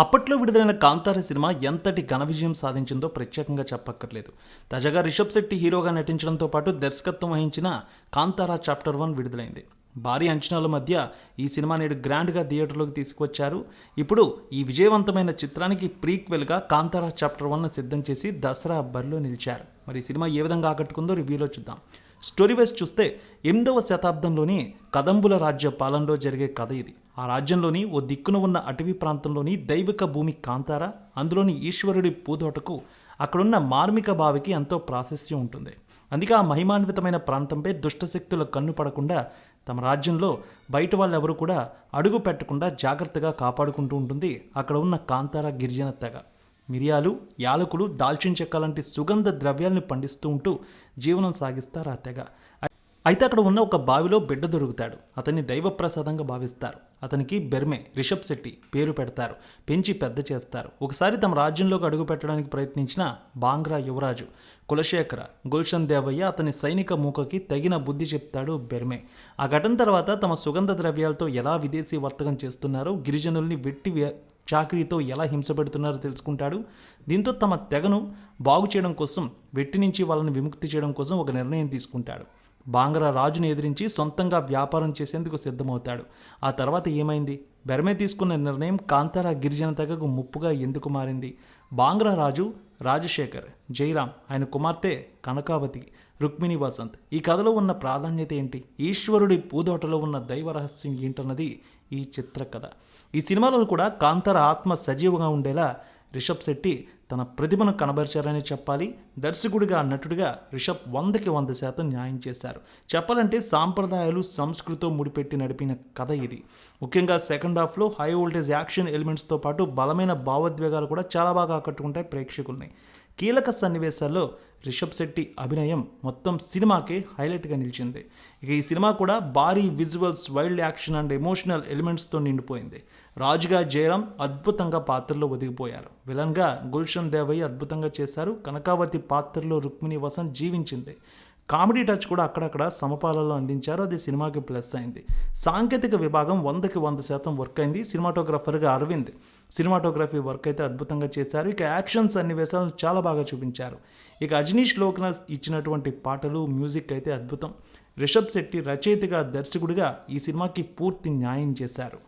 అప్పట్లో విడుదలైన కాంతార సినిమా ఎంతటి ఘన విజయం సాధించిందో ప్రత్యేకంగా చెప్పక్కర్లేదు. తాజాగా రిషబ్ శెట్టి హీరోగా నటించడంతో పాటు దర్శకత్వం వహించిన కాంతారా చాప్టర్ వన్ విడుదలైంది. భారీ అంచనాల మధ్య ఈ సినిమా నేడు గ్రాండ్గా థియేటర్లోకి తీసుకువచ్చారు. ఇప్పుడు ఈ విజయవంతమైన చిత్రానికి ప్రీక్వెల్గా కాంతారా చాప్టర్ వన్ సిద్ధం చేసి దసరా అబ్బర్లో నిలిచారు. మరి సినిమా ఏ విధంగా ఆకట్టుకుందో రివ్యూలో చూద్దాం. స్టోరీ వైజ్ చూస్తే ఎనిమిదవ శతాబ్దంలోని కదంబుల రాజ్య పాలనలో జరిగే కథ ఇది. ఆ రాజ్యంలోని ఓ దిక్కున ఉన్న అటవీ ప్రాంతంలోని దైవిక భూమి కాంతార అందులోని ఈశ్వరుడి పూదోటకు అక్కడున్న మార్మిక బావికి ఎంతో ప్రాశస్త్యం ఉంటుంది. అందుకే ఆ మహిమాన్వితమైన ప్రాంతంపై దుష్టశక్తుల కన్ను పడకుండా తమ రాజ్యంలో బయట వాళ్ళెవరూ కూడా అడుగు పెట్టకుండా జాగ్రత్తగా కాపాడుకుంటూ ఉంటుంది అక్కడ ఉన్న కాంతార గిరిజన తెగ. మిరియాలు యాలకులు దాల్చిన చెక్క లాంటి సుగంధ ద్రవ్యాల్ని పండిస్తూ ఉంటూ జీవనం సాగిస్తారు ఆ తెగ. అయితే అక్కడ ఉన్న ఒక బావిలో బిడ్డ దొరుకుతాడు. అతన్ని దైవప్రసాదంగా భావిస్తారు. అతనికి బెర్మే రిషబ్ శెట్టి పేరు పెడతారు. పెంచి పెద్ద చేస్తారు. ఒకసారి తమ రాజ్యంలోకి అడుగు పెట్టడానికి ప్రయత్నించిన బాంగ్రా యువరాజు కులశేఖర గుల్షన్ దేవయ్య అతని సైనిక మూకకి తగిన బుద్ధి చెప్తాడు బెర్మే. ఆ ఘటన తర్వాత తమ సుగంధ ద్రవ్యాలతో ఎలా విదేశీ వర్తకం చేస్తున్నారో గిరిజనుల్ని వెట్టి చాకరీతో ఎలా హింసపెడుతున్నారో తెలుసుకుంటాడు. దీంతో తమ తెగను బాగు చేయడం కోసం వెట్టి నుంచి వాళ్ళని విముక్తి చేయడం కోసం ఒక నిర్ణయం తీసుకుంటాడు. బాంగ్రా రాజును ఎదిరించి సొంతంగా వ్యాపారం చేసేందుకు సిద్ధమవుతాడు. ఆ తర్వాత ఏమైంది? బెరమే తీసుకున్న నిర్ణయం కాంతారా గిరిజన తెగకు ముప్పుగా ఎందుకు మారింది? బాంగ్రా రాజు రాజశేఖర్ జయరాం ఆయన కుమార్తె కనకావతి రుక్మిణి వసంత్ ఈ కథలో ఉన్న ప్రాధాన్యత ఏంటి? ఈశ్వరుడి పూదోటలో ఉన్న దైవ రహస్యం ఏంటన్నది ఈ చిత్ర కథ ఈ సినిమాలో కూడా కాంతార ఆత్మ సజీవంగా ఉండేలా రిషబ్ శెట్టి తన ప్రతిభను కనబరిచారని చెప్పాలి. దర్శకుడిగా నటుడిగా రిషబ్ వందకి వంద శాతం న్యాయం చేశారు. చెప్పాలంటే సాంప్రదాయాలు సంస్కృతితో ముడిపెట్టి నడిపిన కథ ఇది. ముఖ్యంగా సెకండ్ హాఫ్లో హై వోల్టేజ్ యాక్షన్ ఎలిమెంట్స్తో పాటు బలమైన భావోద్వేగాలు కూడా చాలా బాగా ఆకట్టుకుంటాయి ప్రేక్షకుల్ని. కీలక సన్నివేశాల్లో రిషబ్ శెట్టి అభినయం మొత్తం సినిమాకే హైలైట్గా నిలిచింది. ఇక ఈ సినిమా కూడా భారీ visuals wild action and emotional ఎలిమెంట్స్తో నిండిపోయింది. రాజుగా జయరాం అద్భుతంగా పాత్రలో ఒదిగిపోయారు. విలన్గా గుల్షన్ దేవయ్య అద్భుతంగా చేశారు. కనకావతి పాత్రలో రుక్మిణి వసంత్ జీవించింది. కామెడీ టచ్ కూడా అక్కడక్కడ సమపాలలో అందించారు. అది సినిమాకి ప్లస్ అయింది. సాంకేతిక విభాగం వందకి వంద శాతం వర్క్ అయింది. సినిమాటోగ్రఫర్గా అరవింద్ సినిమాటోగ్రఫీ వర్క్ అయితే అద్భుతంగా చేశారు. ఇక యాక్షన్ సన్నివేశాలను చాలా బాగా చూపించారు. ఇక అజనీష్ లోక్నాథ్ ఇచ్చినటువంటి పాటలు మ్యూజిక్ అయితే అద్భుతం. రిషబ్ శెట్టి రచయితగా దర్శకుడిగా ఈ సినిమాకి పూర్తి న్యాయం చేశారు.